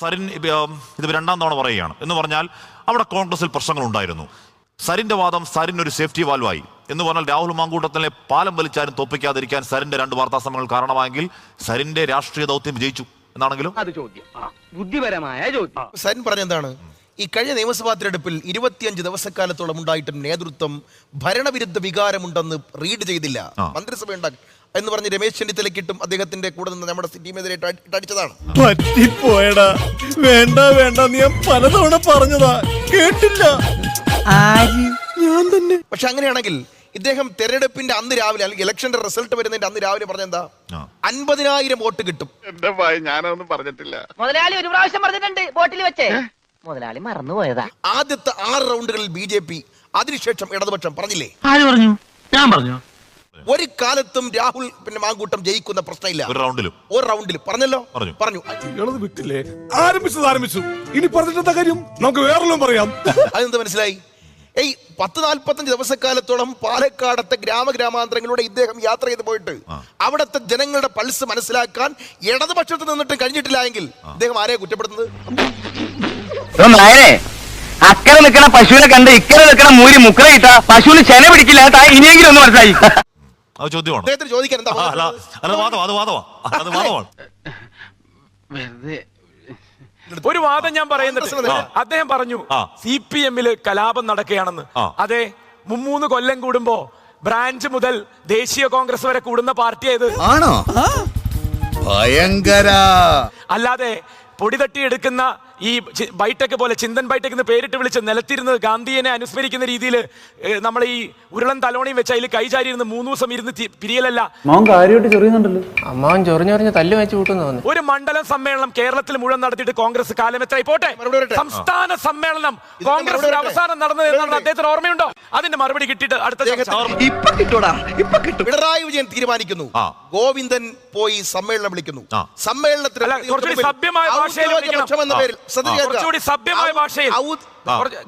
സരിൻ ഇത് രണ്ടാം തവണ പറയുകയാണ്. എന്ന് പറഞ്ഞാൽ അവിടെ കോൺഗ്രസിൽ പ്രശ്നങ്ങളുണ്ടായിരുന്നു സരിന്റെ വാദം സരിൻ ഒരു സേഫ്റ്റി വാൽവായി. എന്ന് പറഞ്ഞാൽ രാഹുൽ മാങ്കൂട്ടത്തിലെ പാലം വലിച്ചാലും തോപ്പിക്കാതിരിക്കാൻ സരിന്റെ രണ്ട് വാർത്താ സമ്മേളനങ്ങൾ കാരണമായെങ്കിൽ സരിന്റെ രാഷ്ട്രീയ ദൗത്യം വിജയിച്ചു. എന്നാണെങ്കിലും അത് ചോദ്യം. ബുദ്ധിപരമായ ചോദ്യം. സരിൻ പറഞ്ഞെന്താണ് ഈ കഴിഞ്ഞ നിയമസഭാ തിരഞ്ഞെടുപ്പിൽ ഇരുപത്തിയഞ്ച് ദിവസക്കാലത്തോളം ഉണ്ടായിട്ടും നേതൃത്വം ഭരണവിരുദ്ധ വികാരമുണ്ടെന്ന് റീഡ് ചെയ്തില്ല. മന്ത്രിസഭ ഉണ്ടാക്കി എന്ന് പറഞ്ഞ് രമേശ് ചെന്നിത്തല കിട്ടും. അദ്ദേഹത്തിന്റെ കൂടെ നിന്ന് നമ്മുടെ ടീമെതിരെ അടിച്ചതാണ് പറ്റിപ്പോയടാ. വേണ്ട വേണ്ട. നീ ഞാൻ പലതവണ പറഞ്ഞതാ. കേട്ടില്ല. ഞാൻ തന്നെ. പക്ഷെ അങ്ങനെയാണെങ്കിൽ ഇദ്ദേഹം തെരഞ്ഞെടുപ്പിന്റെ അന്ന് രാവിലെ അല്ലെങ്കിൽ ഇലക്ഷന്റെ റിസൾട്ട് വരുന്നതിന്റെ അന്ന് രാവിലെ പറഞ്ഞെന്താ. അൻപതിനായിരം വോട്ട് കിട്ടും. എന്റെ ഭയ ഞാനൊന്നും പറഞ്ഞിട്ടില്ല. മുതലാളി ഒരു പ്രാവശ്യം പറഞ്ഞിട്ടുണ്ട് വോട്ടിൽ വെച്ചേ. മുതലാളി മറന്നുപോയതാ. ആദ്യത്തെ ആറ് റൗണ്ടുകളിൽ ബി ജെ പി അതിനുശേഷം ഇടതുപക്ഷം പറഞ്ഞില്ലേ? ആര് പറഞ്ഞു? ഞാൻ പറഞ്ഞു. ഒരു കാലത്തും രാഹുൽ പിന്നെ മാങ്കൂട്ടം ജയിക്കുന്ന പ്രശ്നമില്ല. ഒരു റൗണ്ടിലും. ഒരു റൗണ്ടിലും. പറഞ്ഞല്ലോ? പറഞ്ഞു. പറഞ്ഞു. ഇളത് വിട്ടില്ലേ? ആരംഭിച്ചത് ആരംഭിച്ചു. ഇനി പറഞ്ഞിട്ടെന്താ കാര്യം? നമുക്ക് വേറെല്ലാം പറയാം. അതെന്ത് മനസ്സിലായി? ഏയ് പത്ത് നാൽപ്പത്തഞ്ച് ദിവസക്കാലത്തോളം പാലക്കാടത്തെ ഗ്രാമഗ്രാമാന്തരങ്ങളിലൂടെ ഇദ്ദേഹം യാത്ര ചെയ്ത് പോയിട്ട് അവിടത്തെ ജനങ്ങളുടെ പൾസ് മനസ്സിലാക്കാൻ ഇടതുപക്ഷത്ത് നിന്നിട്ട് കഴിഞ്ഞിട്ടില്ല എങ്കിൽ ഇദ്ദേഹം ആരെയാ കുറ്റപ്പെടുത്തുന്നത്? അക്കര അക്കരെ നിൽക്കണ പശുവിനെ കണ്ട് ഇക്കരെ നിൽക്കണ മൂരി മുക്കറ ഇട്ട പശുവിന് ചെന പിടിക്കില്ല ഇനിയെങ്കിലും ഒന്ന് മനസ്സിലായി. അത് ചോദ്യമാണ്? അദ്ദേഹത്തിന് ചോദിക്കാൻ എന്താ ആ, അല്ല അല്ല വാദം അത് വാദമാണ് അത് വാദമാണ് വെറുതെ ഒരു വാദം ഞാൻ പറയുന്നുണ്ട് ആ. അദ്ദേഹം പറഞ്ഞു ആ. സി പി എമ്മിൽ കലാപം നടക്കുകയാണെന്ന്. ആ. അതെ മുമ്മൂന്ന് കൊല്ലം കൂടുമ്പോ ബ്രാഞ്ച് മുതൽ ദേശീയ കോൺഗ്രസ് വരെ കൂടുന്ന പാർട്ടിയായത്. ആണോ? ഭയങ്കര. അല്ലാതെ പൊടിതട്ടി തട്ടിയെടുക്കുന്ന ഈ ബൈടെക് പോലെ ചിന്തൻ ബൈടെക് എന്ന് പേരിട്ട് വിളിച്ച് നിലത്തിരുന്നത് ഗാന്ധിയനെ അനുസ്മരിക്കുന്ന രീതിയിൽ നമ്മൾ ഈ ഉരുളൻ തലോണിയും വെച്ച് അതിൽ കൈചാരി ഇരുന്ന് മൂന്ന് ദിവസം ഇരുന്ന് പിരിയലല്ല. ഒരു മണ്ഡലം സമ്മേളനം കേരളത്തിൽ മുഴുവൻ നടത്തിയിട്ട് കോൺഗ്രസ് കാലമെത്രയായി പോട്ടെ. സംസ്ഥാന സമ്മേളനം കോൺഗ്രസ്. അവസാനം നടന്നത് എന്നാണ് അദ്ദേഹത്തിന് ഓർമ്മയുണ്ടോ? അതിന്റെ മറുപടി കിട്ടിയിട്ട് അടുത്ത ചർച്ച. അദ്ദേഹത്തിന് ഇപ്പൊ കിട്ടൂടാ ഇപ്പൊ പിണറായി വിജയൻ തീരുമാനിക്കുന്നു. ആ. ഗോവിന്ദൻ പോയി സമ്മേളനം വിളിക്കുന്നു. സമ്മേളനത്തിൽ സഭ്യമായ ഭാഷയിൽ വിളിക്കണം. എന്ന പേരിൽ. കുറച്ചുകൂടി സഭ്യമായ ഭാഷയിൽ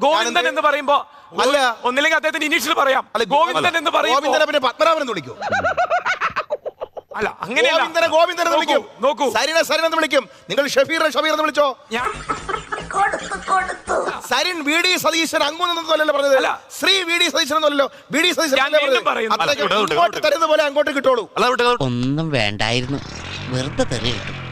ഗോവിന്ദൻ എന്ന് പറയുമ്പോ അല്ല. ഒന്നില്ലെങ്കിൽ അദ്ദേഹത്തിന് ഇനീഷ്യൽ പറയാം. ഗോവിന്ദൻ എന്ന് പറയുമ്പോൾ ഗോവിന്ദനെ പിന്നെ പത്മനാഭൻ എന്ന് വിളിക്കും. അല്ല അങ്ങനെയല്ല. ഗോവിന്ദനെ ഗോവിന്ദൻ എന്ന് വിളിക്കും. നോക്കൂ സരിനെ സരിൻ എന്ന് വിളിക്കും. നിങ്ങൾ ഷഫീറിനെ ഷഫീർ എന്ന് വിളിച്ചോ? ഞാൻ സരിൻ വി ഡി സതീശൻ അങ്ങോട്ടല്ലോ പറഞ്ഞത്. അല്ല. ശ്രീ വി ഡി സതീശൻ എന്നല്ലോ വി ഡി സതീശൻ വിട്. തരുന്ന പോലെ അങ്ങോട്ട് കിട്ടോളൂ. ഒന്നും വേണ്ടായിരുന്നു. വെറുതെ തെറി കിട്ടും.